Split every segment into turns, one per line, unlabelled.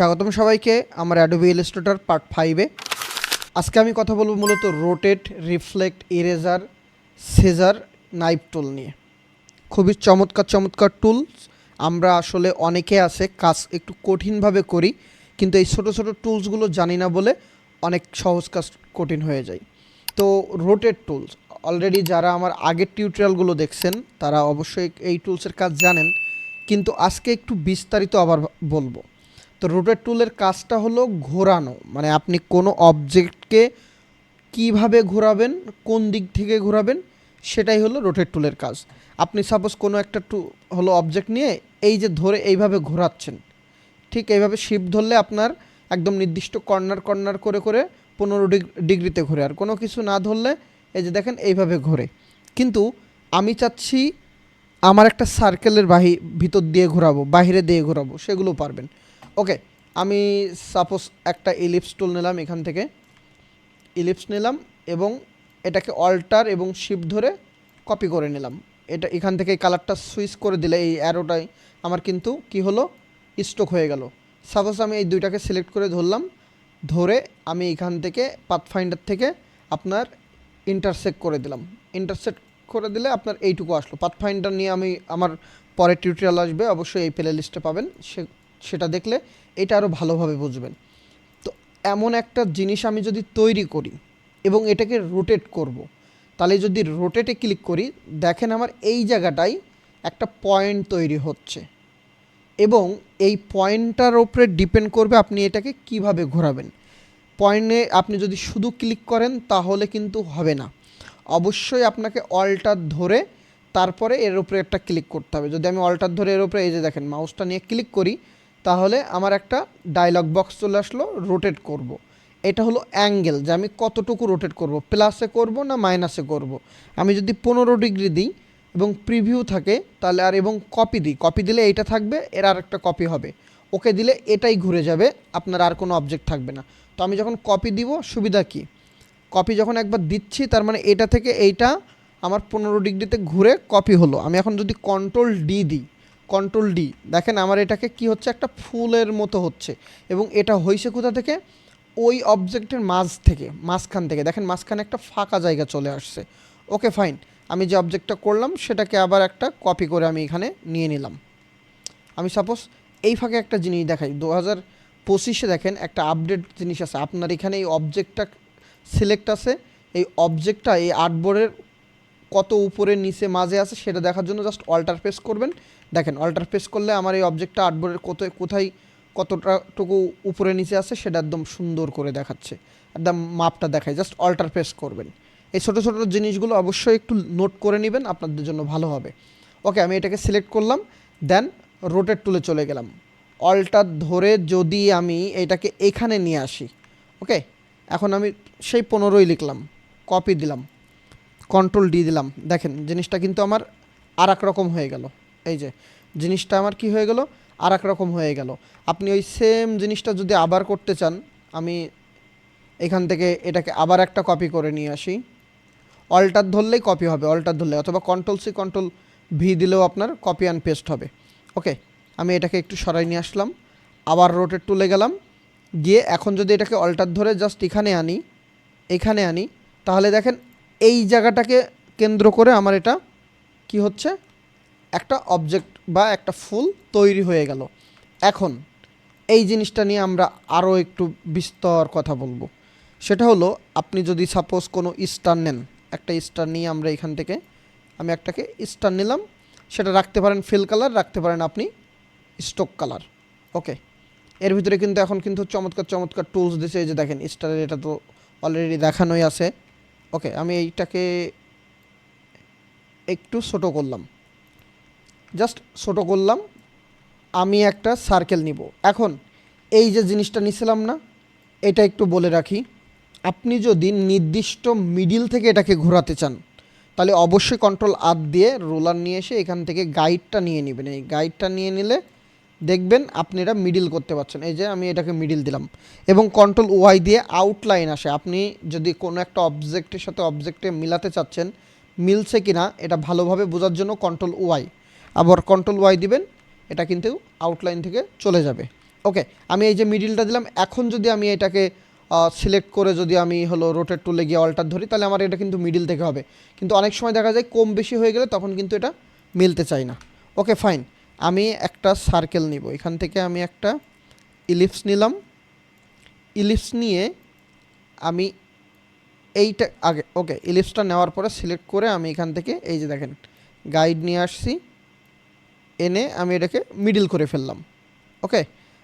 স্বাগতম সবাইকে আমার অ্যাডোবি ইলাস্ট্রেটর পার্ট ফাইভে আজকে আমি কথা বলব মূলত rotate reflect eraser scissor knife tool নিয়ে। খুবই চমৎকার চমৎকার টুলস আমরা আসলে অনেকে আছে, কাজ একটু কঠিনভাবে করি, কিন্তু এই ছোটো ছোটো টুলসগুলো জানি না বলে অনেক সহজ কাজ কঠিন হয়ে যায়। তো রোটেট টুলস অলরেডি যারা আমার আগের টিউটোরিয়ালগুলো দেখছেন, তারা অবশ্যই এই টুলসের কাজ জানেন। কিন্তু আজকে একটু বিস্তারিত আবার বলব। তো রোটেট টুলের কাজটা হলো ঘোরানো। মানে আপনি কোনো অবজেক্টকে কীভাবে ঘোরাবেন, কোন দিক থেকে ঘোরাবেন, সেটাই হলো রোটেট টুলের কাজ। আপনি সাপোজ কোনো একটা টু হলো অবজেক্ট নিয়ে এই যে ধরে এইভাবে ঘোরাচ্ছেন, ঠিক এইভাবে শিপ ধরলে আপনার একদম নির্দিষ্ট কর্নার কর্নার করে করে পনেরো ডিগ্রিতে ঘোরে। আর কোনো কিছু না ধরলে এই যে দেখেন এইভাবে ঘোরে। কিন্তু আমি চাচ্ছি আমার একটা সার্কেলের বাহি, ভিতর দিয়ে ঘোরাবো বাইরে দিয়ে ঘোরাবো, সেগুলো পারবেন। ওকে আমি সাপোজ একটা ইলিপস টুল নিলাম এখান থেকে। ইলিপস নিলাম এবং এটাকে অল্টার এবং শিপ ধরে কপি করে নিলাম। এটা এখান থেকে কালারটা সুইচ করে দিলে এই অ্যারোটাই আমার কিন্তু কি হলো? স্টক হয়ে গেল। সাপোজ আমি এই দুইটাকে সিলেক্ট করে ধরলাম, ধরে আমি এখান থেকে পাথফাইন্ডার থেকে আপনার ইন্টারসেক্ট করে দিলাম। ইন্টারসেক্ট করে দিলে আপনার এইটুকু আসলো। পাথফাইন্ডার নিয়ে আমি আমার পরে টিউটোরিয়াল আসবে, অবশ্যই এই প্লে লিস্টে পাবেন। সে সেটা দেখলে এটা আরও ভালোভাবে বুঝবেন। তো এমন একটা জিনিস আমি যদি তৈরি করি এবং এটাকে রোটেট করব। তাহলে যদি রোটেটে ক্লিক করি, দেখেন আমার এই জায়গাটায় একটা পয়েন্ট তৈরি হচ্ছে এবং এই পয়েন্টটার ওপরে ডিপেন্ড করবে আপনি এটাকে কীভাবে ঘোরাবেন। পয়েন্টে আপনি যদি শুধু ক্লিক করেন, তাহলে কিন্তু হবে না। অবশ্যই আপনাকে অল্টার ধরে তারপরে এর উপরে একটা ক্লিক করতে হবে। যদি আমি অল্টার ধরে এর উপরে, এই যে দেখেন মাউসটা নিয়ে ক্লিক করি তাহলে আমার একটা ডায়লগ বক্স চলে আসলো রোটেট করব। এটা হলো অ্যাঙ্গেল যে আমি কতটুকু রোটেট করব প্লাসে করব না মাইনাসে করব। আমি যদি পনেরো ডিগ্রি দিই এবং প্রিভিউ থাকে, তাহলে আর এবং কপি দিই। কপি দিলে এইটা থাকবে, এর আর একটা কপি হবে। ওকে দিলে এটাই ঘুরে যাবে, আপনার আর কোনো অবজেক্ট থাকবে না। তো আমি যখন কপি দিব, সুবিধা কী? কপি যখন একবার দিচ্ছি, তার মানে এটা থেকে এইটা আমার পনেরো ডিগ্রিতে ঘুরে কপি হলো। আমি এখন যদি কন্ট্রোল ডি দিই কন্ট্রোল ডি দেখেন আমার এটাকে কি হচ্ছে? একটা ফুলের মতো হচ্ছে। এবং এটা হয়েছে কোথা থেকে? ওই অবজেক্টের মাঝ থেকে, মাঝখান থেকে। দেখেন মাঝখানে একটা ফাঁকা জায়গা চলে আসছে। ওকে ফাইন আমি যে অবজেক্টটা করলাম, সেটাকে আবার একটা কপি করে আমি এখানে নিয়ে নিলাম। আমি সাপোজ এই ফাঁকে একটা জিনিস দেখাই। দু হাজার পঁচিশে দেখেন একটা আপডেট জিনিস আছে। আপনার এখানে এই অবজেক্টটা সিলেক্ট আছে। এই অবজেক্টটা এই আর্টবোর্ডের কত উপরে, নিচে, মাঝে আছে, সেটা দেখার জন্য জাস্ট অল্টার প্রেস করবেন। দেখেন অল্টার প্রেস করলে আমার এই অবজেক্টটা আর্টবোর্ডের কত কোথায় কতটাটুকু উপরে, নিচে আছে সেটা একদম সুন্দর করে দেখাচ্ছে। একদম মাপটা দেখায় জাস্ট অল্টার প্রেস করবেন। এই ছোটো ছোটো জিনিসগুলো অবশ্যই একটু নোট করে নেবেন, আপনাদের জন্য ভালো হবে। ওকে আমি এটাকে সিলেক্ট করলাম দেন রোটেট টুলে চলে গেলাম। অল্টার ধরে যদি আমি এটাকে এখানে নিয়ে আসি ওকে এখন আমি সেই পনেরোই লিখলাম কপি দিলাম কন্ট্রোল ডি দিলাম। দেখেন, জিনিসটা কিন্তু আমার আর রকম হয়ে গেল। এই যে, জিনিসটা আমার কি হয়ে গেল? আর এক রকম হয়ে গেল। আপনি ওই সেম জিনিসটা যদি আবার করতে চান, আমি এখান থেকে এটাকে আবার একটা কপি করে নিয়ে আসি। অল্টার ধরলেই কপি হবে অল্টার ধরলে, অথবা কন্ট্রোল সি কন্ট্রোল ভি দিলেও আপনার কপি অ্যান্ড পেস্ট হবে। ওকে আমি এটাকে একটু সরাই নিয়ে আসলাম, আবার রোটেট টুলে গেলাম। গিয়ে এখন যদি এটাকে অল্টার ধরে জাস্ট এখানে আনি এখানে আনি, তাহলে দেখেন এই জায়গাটাকে কেন্দ্র করে আমার এটা কি হচ্ছে? একটা অবজেক্ট বা একটা ফুল তৈরি হয়ে গেল। এখন এই জিনিসটা নিয়ে আমরা আরও একটু বিস্তর কথা বলব। সেটা হলো, আপনি যদি সাপোজ কোনো স্টার নেন, একটা স্টার নিয়ে আমরা এখান থেকে, আমি একটাকে স্টার নিলাম, সেটা রাখতে পারেন ফিল কালার রাখতে পারেন আপনি স্টোক কালার ওকে এর ভিতরে কিন্তু এখন কিন্তু চমৎকার চমৎকার টুলস দিছে, এই যে দেখেন স্টারের এটা তো অলরেডি দেখানোই আছে ওকে আমি এইটাকে একটু ছোটো করলাম। জাস্ট ছোটো করলাম, আমি একটা সার্কেল নিব। এখন এই যে জিনিসটা নিছিলাম না, এটা একটু বলে রাখি, আপনি যদি নির্দিষ্ট মিডিল থেকে এটাকে ঘোরাতে চান, তাহলে অবশ্যই কন্ট্রোল আর দিয়ে রোলার নিয়ে এসে এখান থেকে গাইডটা নিয়ে নেবেন। এই গাইডটা নিয়ে নিলে দেখবেন আপনি এটা মিডিল করতে পারছেন। এই যে আমি এটাকে মিডিল দিলাম এবং কন্ট্রোল ওয়াই দিয়ে আউটলাইন আসে। আপনি যদি কোনো একটা অবজেক্টের সাথে অবজেক্টে মিলাতে চাচ্ছেন, মিলছে কি না এটা ভালোভাবে বোঝার জন্য কন্ট্রোল ওয়াই আবার কন্ট্রোল ওয়াই দিবেন, এটা কিন্তু আউটলাইন থেকে চলে যাবে। ওকে আমি এই যে মিডিলটা দিলাম, এখন যদি আমি এটাকে সিলেক্ট করে যদি আমি হলো রোটেট টুলে গিয়ে অল্টার ধরি, তাহলে আমার এটা কিন্তু মিডিল থেকে হবে। কিন্তু অনেক সময় দেখা যায় কম বেশি হয়ে গেলে তখন কিন্তু এটা মিলতে চায় না। ওকে ফাইন আমি একটা সার্কেল নিব। এখান থেকে আমি একটা ইলিপস নিলাম। ইলিপস নিয়ে আমি এইটা আগে ওকে ইলিপসটা নেওয়ার পরে সিলেক্ট করে আমি এখান থেকে, এই যে দেখেন গাইড নিয়ে আসছি। এনে আমি এটাকে মিডিল করে ফেললাম। ওকে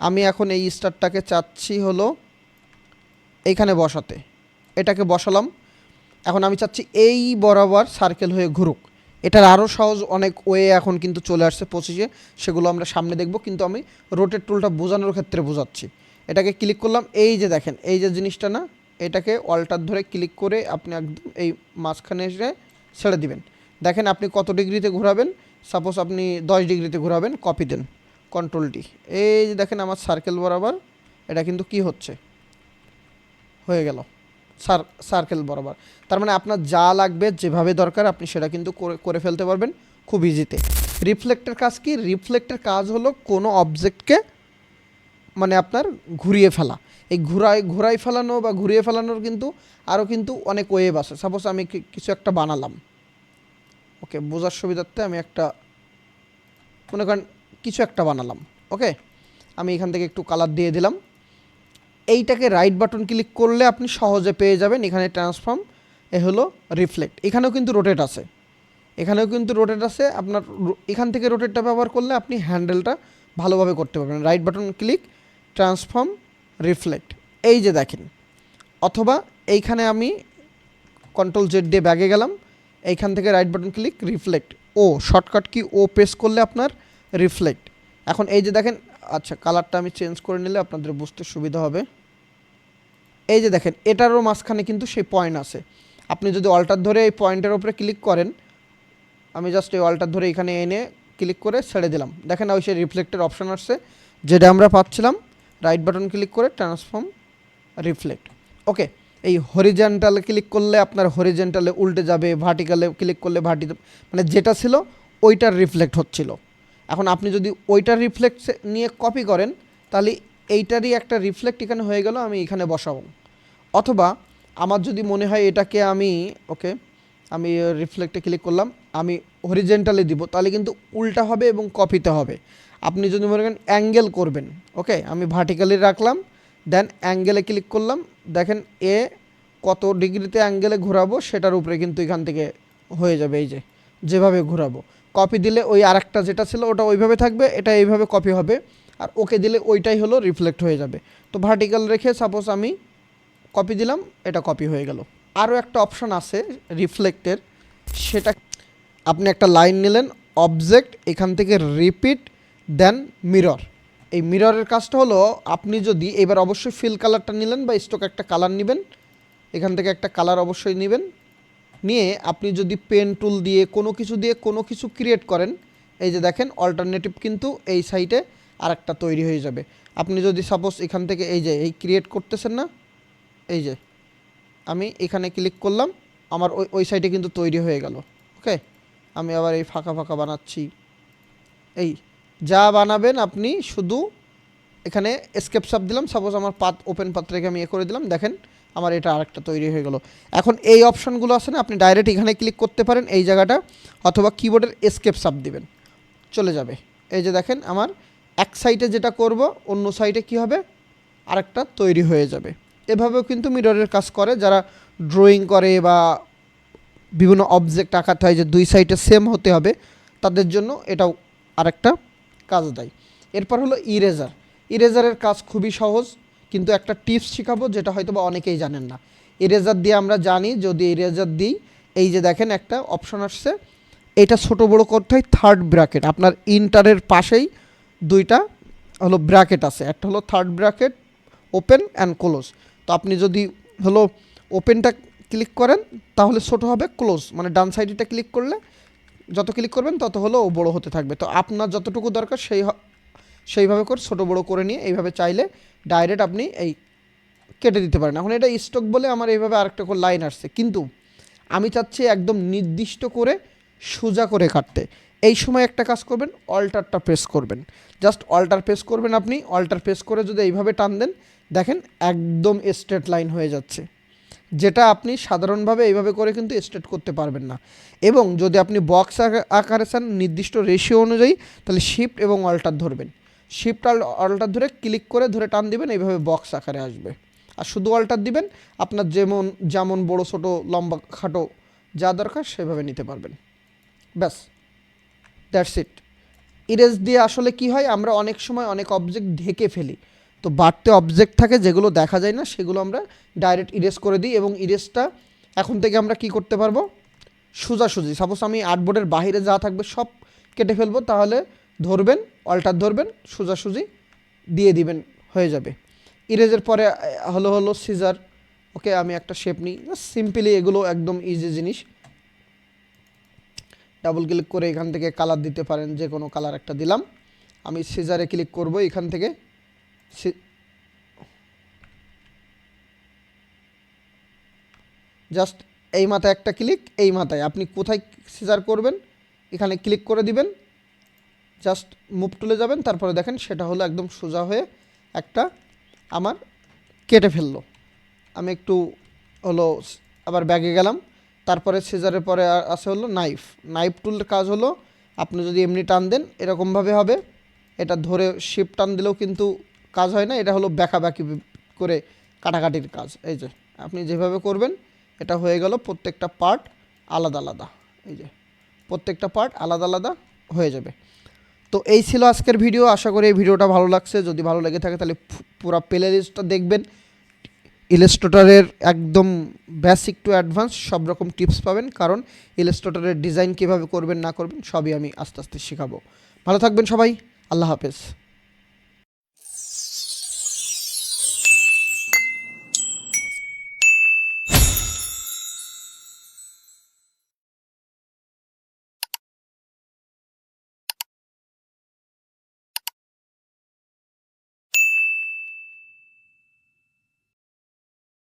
আমি এখন এই স্টারটাকে চাচ্ছি হলো এইখানে বসাতে। এটাকে বসালাম। এখন আমি চাচ্ছি এই বরাবর সার্কেল হয়ে ঘুরুক। এটার আরও সহজ অনেক ওয়ে এখন কিন্তু চলে আসছে পঁচিশে সেগুলো আমরা সামনে দেখব, কিন্তু আমি রোটেট টুলটা বোঝানোর ক্ষেত্রে বোঝাচ্ছি। এটাকে ক্লিক করলাম, এই যে দেখেন, এই যে জিনিসটা না, এটাকে অল্টার ধরে ক্লিক করে আপনি একদম এই মাঝখানে এসে ছেড়ে দিবেন। দেখেন আপনি কত ডিগ্রিতে ঘোরাবেন। সাপোজ আপনি দশ ডিগ্রিতে ঘোরাবেন কপি দেন কন্ট্রোলটি এই যে দেখেন আমার সার্কেল বরাবর, এটা কিন্তু কি হচ্ছে? হয়ে গেল সার সার্কেল বরাবর। তার মানে আপনার যা লাগবে, যেভাবে দরকার, আপনি সেটা কিন্তু করে ফেলতে পারবেন খুব ইজিতে রিফ্লেক্টের কাজ কি? রিফ্লেক্টের কাজ হলো কোনো অবজেক্টকে মানে আপনার ঘুরিয়ে ফেলা। এই ঘুরাই ঘুরাই ফেলানো বা ঘুরিয়ে ফেলানোর কিন্তু আরও কিন্তু অনেক ওয়েব আছে। সাপোজ আমি কিছু একটা বানালাম। ওকে, বোঝার সুবিধার্থে আমি একটা, মনে করেন কিছু একটা বানালাম, ওকে? আমি এখান থেকে একটু কালার দিয়ে দিলাম। এইটাকে রাইট বাটন ক্লিক করলে আপনি সহজে পেয়ে যাবেন এখানে ট্রান্সফর্ম এ হলো রিফ্লেক্ট এখানেও কিন্তু রোটেট আছে। এখানেও কিন্তু রোটেট আছে। আপনার এখান থেকে রোটেটটা ব্যবহার করলে আপনি হ্যান্ডেলটা ভালোভাবে করতে পারবেন। Right button click transform reflect এই যে দেখেন, অথবা এইখানে আমি কন্ট্রোল জেড দিয়ে ব্যাগে গেলাম। এইখান থেকে রাইট বাটন ক্লিক রিফ্লেক্ট ও শর্টকাট কি ও প্রেস করলে আপনার রিফ্লেক্ট এখন এই যে দেখেন আচ্ছা কালারটা আমি চেঞ্জ করে নিলে আপনাদের বুঝতে সুবিধা হবে। এই যে দেখেন, এটারও মাঝখানে কিন্তু সেই পয়েন্ট আছে। আপনি যদি অল্টার ধরে এই পয়েন্টের ওপরে ক্লিক করেন, আমি জাস্ট এই অল্টার ধরে এখানে এনে ক্লিক করে ছেড়ে দিলাম। দেখেন ওই সেই রিফ্লেক্টের অপশন আসছে, যেটা আমরা পাচ্ছিলাম রাইট বাটন ক্লিক করে ট্রান্সফর্ম রিফ্লেক্ট ওকে এই হরিজেন্টালে ক্লিক করলে আপনার হরিজেন্টালে উল্টে যাবে ভার্টিক্যালে ক্লিক করলে ভার্টি মানে যেটা ছিল ওইটার রিফ্লেক্ট হচ্ছিল। এখন আপনি যদি ওইটার রিফ্লেক্ট নিয়ে কপি করেন, তাহলে এইটারই একটা রিফ্লেক্ট এখানে হয়ে গেল, আমি এখানে বসাবো। অথবা আমার যদি মনে হয় এটাকে আমি ওকে আমি রিফ্লেক্টে ক্লিক করলাম, আমি হরিজেন্টালে দিব, তাহলে কিন্তু উল্টা হবে এবং কপিতে হবে। আপনি যদি মনে করেন অ্যাঙ্গেল করবেন ওকে আমি ভার্টিক্যালি রাখলাম দেন অ্যাঙ্গেলে ক্লিক করলাম। দেখেন এ কত ডিগ্রিতে অ্যাঙ্গেলে ঘোরাবো সেটার উপরে কিন্তু এখান থেকে হয়ে যাবে এই যে, যেভাবে ঘোরাবো। কপি দিলে ওই আরেকটা যেটা ছিল ওটা ওইভাবে থাকবে, এটা এইভাবে কপি হবে। আর ওকে দিলে ওইটাই হলো রিফ্লেক্ট হয়ে যাবে। তো ভার্টিক্যাল রেখে সাপোজ আমি কপি দিলাম, এটা কপি হয়ে গেল। আরও একটা অপশন আছে রিফ্লেক্টের সেটা আপনি একটা লাইন নিলেন অবজেক্ট এখান থেকে রিপিট দেন মিরর এই মিররের কাজটা হলো, আপনি যদি এবার অবশ্যই ফিল কালারটা নিলেন বা স্টক একটা কালার নেবেন, এখান থেকে একটা কালার অবশ্যই নেবেন, নিয়ে আপনি যদি পেন টুল দিয়ে কোনো কিছু দিয়ে কোনো কিছু ক্রিয়েট করেন, এই যে দেখেন অল্টারনেটিভ কিন্তু এই সাইটে আরেকটা তৈরি হয়ে যাবে। আপনি যদি সাপোজ এখান থেকে এই যে, এই ক্রিয়েট করতেছেন না, এই যে, আমি এখানে ক্লিক করলাম, আমার ওই ওই সাইডে কিন্তু তৈরি হয়ে গেল ওকে আমি আবার এই ফাঁকা ফাঁকা বানাচ্ছি, এই বানাবেন আপনি শুধু এখানে এসকেপ সাপ দিলাম। সাপোজ আমার পাত ওপেন পাত রেখে আমি এ করে দিলাম। দেখেন, আমার এটা আরেকটা তৈরি হয়ে গেল। এখন এই অপশনগুলো আছে না, আপনি ডাইরেক্ট এখানে ক্লিক করতে পারেন এই জায়গাটা, অথবা কিবোর্ডের স্কেপ সাপ দিবেন। চলে যাবে। এই যে দেখেন, আমার এক সাইডে যেটা করব, অন্য সাইডে কি হবে? আরেকটা তৈরি হয়ে যাবে। এভাবেও কিন্তু মিররের কাজ করে। যারা ড্রয়িং করে বা বিভিন্ন অবজেক্ট আঁকাতে হয় যে দুই সাইডে সেম হতে হবে, তাদের জন্য এটাও আরেকটা কাজ দেয়। এরপর হলো ইরেজার ইরেজারের কাজ খুবই সহজ, কিন্তু একটা টিপস শেখাবো যেটা হয়তো বা অনেকেই জানেন না। ইরেজার দিয়ে আমরা জানি, যদি ইরেজার দিই, এই যে দেখেন একটা অপশন আসছে, এটা ছোট বড় করতে হয় থার্ড ব্র্যাকেট আপনার ইন্টারের পাশেই দুইটা হলো ব্র্যাকেট আছে। একটা হলো third bracket open and close তো আপনি যদি হলো ওপেনটা ক্লিক করেন, তাহলে ছোট হবে ক্লোজ মানে ডান সাইডেটা ক্লিক করলে যত ক্লিক করবেন, তত হলো ও বড় হতে থাকবে। তো আপনার যতটুকু দরকার, সেই সেইভাবে করে, ছোটো বড়ো করে নিয়ে এইভাবে চাইলে ডাইরেক্ট আপনি এই কেটে দিতে পারেন। এখন এটা স্টক বলে আমার এইভাবে আরেকটা করে লাইন আসছে। কিন্তু আমি চাচ্ছি একদম নির্দিষ্ট করে সোজা করে কাটতে। এই সময় একটা কাজ করবেন অল্টারটা প্রেস করবেন। জাস্ট অল্টার প্রেস করবেন আপনি অল্টার প্রেস করে যদি এইভাবে টান দেন, দেখেন একদম স্ট্রেট লাইন হয়ে যাচ্ছে। যেটা আপনি সাধারণভাবে এইভাবে করে কিন্তু স্ট্রেট করতে পারবেন না। এবং যদি আপনি বক্স আকারে চান নির্দিষ্ট রেশিও অনুযায়ী, তাহলে শিফট এবং অল্টার ধরবেন। শিফট অল্টার ধরে ক্লিক করে ধরে টান দিবেন, এইভাবে বক্স আকারে আসবে। আর শুধু অল্টার দিবেন, আপনার যেমন যেমন বড়, ছোট, লম্বা, খাটো যা দরকার সেভাবে নিতে পারবেন। ব্যাস। দ্যাটস ইট ইরেজ দিয়ে আসলে কি হয়? আমরা অনেক সময় অনেক অবজেক্ট ঢেকে ফেলি। তো বাড়তে অবজেক্ট থাকে যেগুলো দেখা যায় না, সেগুলো আমরা ডাইরেক্ট ইরেজ করে দিই এবং ইরেজটা এখন থেকে আমরা কি করতে পারব? সোজাসুজি সাপোজ আমি আর্টবোর্ডের বাইরে যা থাকবে সব কেটে ফেলব, তাহলে ধরবেন অল্টার ধরবেন, সোজাসুজি দিয়ে দিবেন, হয়ে যাবে। ইরেজের পরে হলো হলো সিজার ওকে আমি একটা শেপ নিই সিম্পলি এগুলো একদম ইজি জিনিস। ডাবল ক্লিক করে এখান থেকে কালার দিতে পারেন যে কোনো কালার একটা দিলাম। আমি সিজারে ক্লিক করব এখান থেকে। জাস্ট এই মাথায় একটা ক্লিক এই মাথায়। আপনি কোথায় সিজার করবেন, এখানে ক্লিক করে দিবেন। জাস্ট মুভ তুলে যাবেন, তারপরে দেখেন সেটা হলো একদম সোজা হয়ে একটা আমার কেটে ফেলল। আমি একটু হলো আবার ব্যাগে গেলাম। তারপরে সিজারের পরে আছে হলো নাইফ নাইফ টুলের কাজ হলো, আপনি যদি এমনি টান দেন, এরকমভাবে হবে। এটা ধরে শিপ টান দিলেও কিন্তু কাজ হয় না, এটা হলো ব্যাকাব্যাকি করে কাটাকাটির কাজ। এই যে, আপনি যেভাবে করবেন, এটা হয়ে গেল প্রত্যেকটা পার্ট আলাদা আলাদা। এই যে, প্রত্যেকটা পার্ট আলাদা আলাদা হয়ে যাবে। তো এই ছিল আজকের ভিডিও আশা করি এই ভিডিওটা ভালো লাগছে। যদি ভালো লেগে থাকে, তাহলে পুরো প্লে লিস্টটা দেখবেন। ইলাস্ট্রেটরের একদম বেসিক টু অ্যাডভান্স সব রকম টিপস পাবেন। কারণ ইলাস্ট্রেটরের ডিজাইন কীভাবে করবেন, না করবেন, সবই আমি আস্তে আস্তে শেখাবো। ভালো থাকবেন সবাই। আল্লাহ হাফেজ।